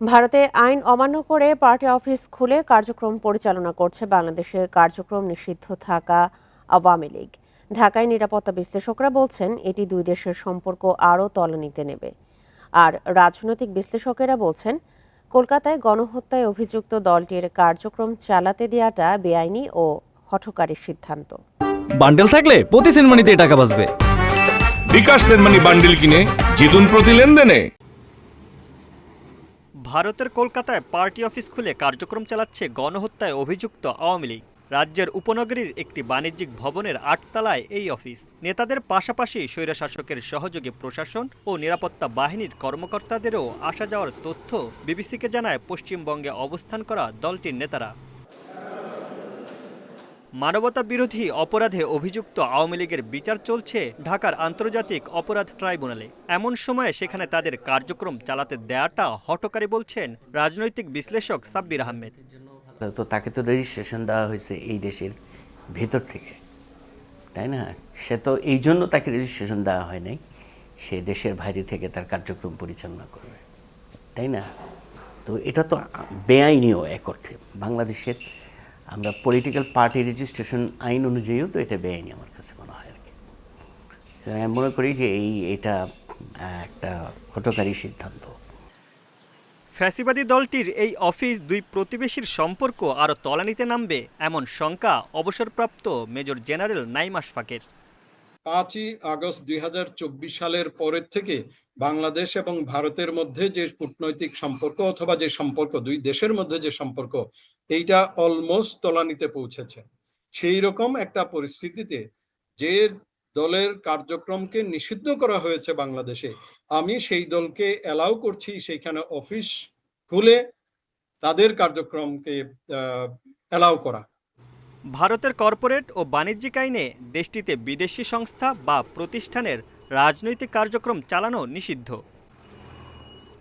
ভারতে আইন অমান্য করে পার্টি অফিস খুলে কার্যক্রম পরিচালনা করছে বাংলাদেশে কার্যক্রম নিষিদ্ধ থাকা আওয়ামী লীগ। ঢাকায় নিরাপত্তা বিশ্লেষকরা বলছেন এটি দুই দেশের সম্পর্ক আরও তলানিতে নেবে। আর রাজনৈতিক বিশ্লেষকেরা বলছেন কলকাতায় গণহত্যায় অভিযুক্ত দলটির কার্যক্রম চালাতে দেওয়াটা বেআইনি ও হঠকারী সিদ্ধান্ত। বান্ডেল থাকলে প্রতি সেনমানিতে টাকা বাঁচবে। বিকাশ সেনমানি বান্ডিল কিনে জিতুন প্রতি লেনদেনে। ভারতের কলকাতায় পার্টি অফিস খুলে কার্যক্রম চালাচ্ছে গণহত্যায় অভিযুক্ত আওয়ামী লীগ। রাজ্যের উপনগরীর একটি বাণিজ্যিক ভবনের আটতলায় এই অফিস। নেতাদের পাশাপাশি স্বৈরশাসকের সহযোগী প্রশাসন ও নিরাপত্তা বাহিনীর কর্মকর্তাদেরও আসা যাওয়ার তথ্য বিবিসিকে জানায় পশ্চিমবঙ্গে অবস্থান করা দলটির নেতারা। মানবতা বিরোধী অপরাধে অভিযুক্ত আওয়ামী লীগের বিচার চলছে ঢাকার আন্তর্জাতিক অপরাধ ট্রাইব্যুনালে। এমন সময়ে সেখানে তাদের কার্যক্রম চালাতে দেয়াটা হটকারী বলছেন রাজনৈতিক বিশ্লেষক সাব্বির আহমেদ। তো তাকে তো রেজিস্ট্রেশন দেওয়া হয়েছে এই দেশের ভেতর থেকে। তাই না? সে তো এই জন্য তাকে রেজিস্ট্রেশন দেওয়া হয় নাই। সে দেশের বাইরে থেকে তার কার্যক্রম পরিচালনা করবে। তাই না? তো এটা তো বেআইনিও এক অর্থে। বাংলাদেশের আমরা পলিটিক্যাল পার্টি রেজিস্ট্রেশন আইন অনুযায়ীও তো এটা বেআইনি আমার কাছে মনে হয় আর কি। আমি মনে করি যে এই এটা একটা হটকারী সিদ্ধান্ত। ফ্যাসিবাদী দলটির এই অফিস দুই প্রতিবেশীর সম্পর্ক আরও তলানিতে নামবে এমন শঙ্কা অবসরপ্রাপ্ত মেজর জেনারেল নাইম আশফাকের। পাঁচই আগস্ট দুই হাজার চব্বিশ সালের পরের থেকে বাংলাদেশ এবং ভারতের মধ্যে যে কূটনৈতিক সম্পর্ক অথবা যে সম্পর্ক, দুই দেশের মধ্যে যে সম্পর্ক, এইটা অলমোস্ট তলানিতে পৌঁছেছে। সেই রকম একটা পরিস্থিতিতে যে দলের কার্যক্রমকে নিষিদ্ধ করা হয়েছে বাংলাদেশে, আমি সেই দলকে অ্যালাউ করছি সেইখানে অফিস খুলে তাদের কার্যক্রমকে অ্যালাউ করা। ভারতের কর্পোরেট ও বাণিজ্যিক আইনে দেশটিতে বিদেশি সংস্থা বা প্রতিষ্ঠানের রাজনৈতিক কার্যক্রম চালানো নিষিদ্ধ।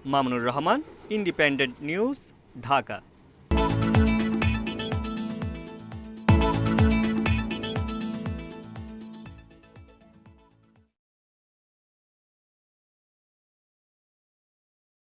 Mamunur Rahman independent news Dhaka.